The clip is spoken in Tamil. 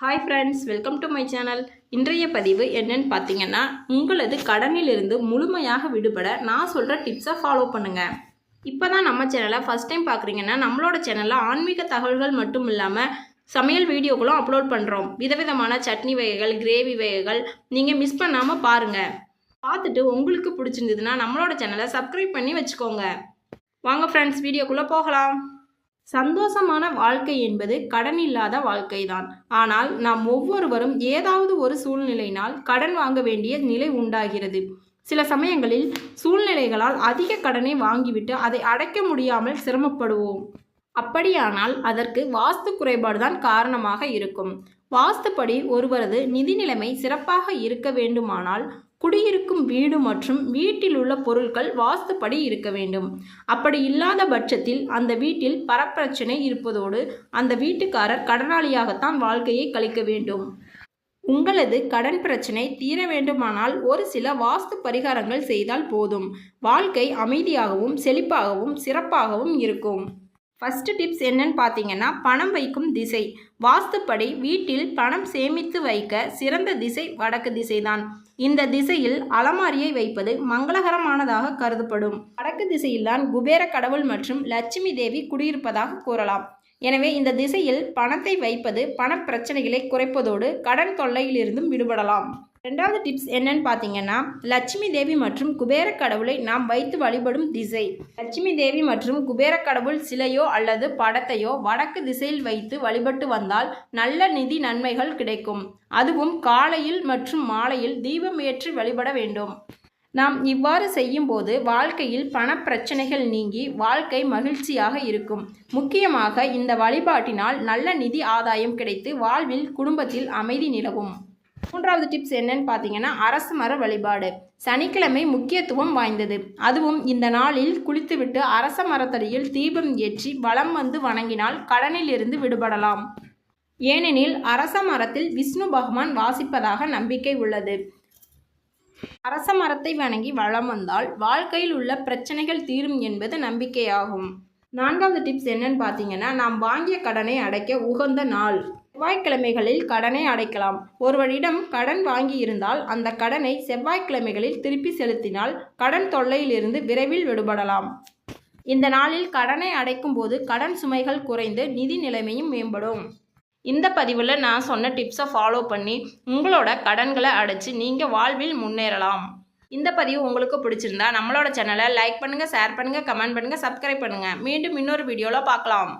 Hi friends welcome to my channel இன்றைய பதிவு என்னன்னு பார்த்தீங்கன்னா உங்களது கடனிலிருந்து முழுமையாக விடுபட நான் சொல்கிற டிப்ஸை ஃபாலோ பண்ணுங்கள் இப்போ தான் நம்ம சேனலை ஃபஸ்ட் டைம் பார்க்குறீங்கன்னா நம்மளோட சேனலில் ஆன்மீக தகவல்கள் மட்டும் இல்லாமல் சமையல் வீடியோக்களும் அப்லோட் பண்ணுறோம் விதவிதமான சட்னி வகைகள் கிரேவி வகைகள் நீங்கள் மிஸ் பண்ணாமல் பாருங்கள் பார்த்துட்டு உங்களுக்கு பிடிச்சிருந்ததுன்னா நம்மளோட சேனலை சப்ஸ்கிரைப் பண்ணி வச்சுக்கோங்க. வாங்க ஃப்ரெண்ட்ஸ் வீடியோக்குள்ளே போகலாம். சந்தோஷமான வாழ்க்கை என்பது கடன் இல்லாத வாழ்க்கைதான். ஆனால் நாம் ஒவ்வொருவரும் ஏதாவது ஒரு சூழ்நிலையினால் கடன் வாங்க வேண்டிய நிலை உண்டாகிறது. சில சமயங்களில் சூழ்நிலைகளால் அதிக கடனை வாங்கிவிட்டு அதை அடைக்க முடியாமல் சிரமப்படுவோம். அப்படியானால் அதற்கு வாஸ்து குறைபாடுதான் காரணமாக இருக்கும். வாஸ்துப்படி ஒருவரது நிதி நிலைமை சிறப்பாக இருக்க வேண்டுமானால் குடியிருக்கும் வீடு மற்றும் வீட்டில் உள்ள பொருட்கள் வாஸ்துப்படி இருக்க வேண்டும். அப்படி இல்லாத பட்சத்தில் அந்த வீட்டில் பரப்பிரச்சனை இருப்பதோடு அந்த வீட்டுக்காரர் கடனாளியாகத்தான் வாழ்க்கையை கழிக்க வேண்டும். உங்களது கடன் பிரச்சனை தீர வேண்டுமானால் ஒரு சில வாஸ்து பரிகாரங்கள் செய்தால் போதும். வாழ்க்கை அமைதியாகவும் செழிப்பாகவும் சிறப்பாகவும் இருக்கும். ஃபஸ்ட்டு டிப்ஸ் என்னன்னு பார்த்தீங்கன்னா பணம் வைக்கும் திசை. வாஸ்துப்படி வீட்டில் பணம் சேமித்து வைக்க சிறந்த திசை வடக்கு திசைதான். இந்த திசையில் அலமாரியை வைப்பது மங்களகரமானதாக கருதப்படும். வடக்கு திசையில்தான் குபேர கடவுள் மற்றும் லட்சுமி தேவி குடியிருப்பதாக கூறலாம். எனவே இந்த திசையில் பணத்தை வைப்பது பண பிரச்சனைகளை குறைப்பதோடு கடன் தொல்லையிலிருந்தும் விடுபடலாம். ரெண்டாவது டிப்ஸ் என்னன்னு பார்த்தீங்கன்னா லட்சுமி தேவி மற்றும் குபேர கடவுளை நாம் வைத்து வழிபடும் திசை. லட்சுமி தேவி மற்றும் குபேர கடவுள் சிலையோ அல்லது படத்தையோ வடக்கு திசையில் வைத்து வழிபட்டு வந்தால் நல்ல நிதி நன்மைகள் கிடைக்கும். அதுவும் காலையில் மற்றும் மாலையில் தீபம் ஏற்றி வழிபட வேண்டும். நாம் இவ்வாறு செய்யும்போது வாழ்க்கையில் பணப்பிரச்சனைகள் நீங்கி வாழ்க்கை மகிழ்ச்சியாக இருக்கும். முக்கியமாக இந்த வழிபாட்டினால் நல்ல நிதி ஆதாயம் கிடைத்து வாழ்வில் குடும்பத்தில் அமைதி நிலவும். மூன்றாவது டிப்ஸ் என்னன்னு பார்த்தீங்கன்னா அரசு மர வழிபாடு. சனிக்கிழமை முக்கியத்துவம் வாய்ந்தது. அதுவும் இந்த நாளில் குளித்துவிட்டு அரச மரத்தடியில் தீபம் ஏற்றி வலம் வந்து வணங்கினால் கடனில் இருந்து விடுபடலாம். ஏனெனில் அரச மரத்தில் விஷ்ணு பகவான் வாசிப்பதாக நம்பிக்கை உள்ளது. அரச மரத்தை வணங்கி வளம் வந்தால் வாழ்க்கையில் உள்ள பிரச்சனைகள் தீரும் என்பது நம்பிக்கையாகும். நான்காவது டிப்ஸ் என்னன்னு பார்த்தீங்கன்னா நாம் வாங்கிய கடனை அடைக்க உகந்த நாள். செவ்வாய்க்கிழமைகளில் கடனை அடைக்கலாம். ஒருவரிடம் கடன் வாங்கியிருந்தால் அந்த கடனை செவ்வாய்க்கிழமைகளில் திருப்பி செலுத்தினால் கடன் தொல்லையிலிருந்து விரைவில் விடுபடலாம். இந்த நாளில் கடனை அடைக்கும் போது கடன் சுமைகள் குறைந்து நிதி நிலைமையும் மேம்படும். இந்த பதிவில் நான் சொன்ன டிப்ஸை ஃபாலோ பண்ணி உங்களோட கடன்களை அடைச்சி நீங்கள் வாழ்வில் முன்னேறலாம். இந்த பதிவு உங்களுக்கு பிடிச்சிருந்தா நம்மளோட சேனலை லைக் பண்ணுங்கள் ஷேர் பண்ணுங்கள் கமெண்ட் பண்ணுங்கள் சப்ஸ்கிரைப் பண்ணுங்கள் மீண்டும் இன்னொரு வீடியோவில் பார்க்கலாம்.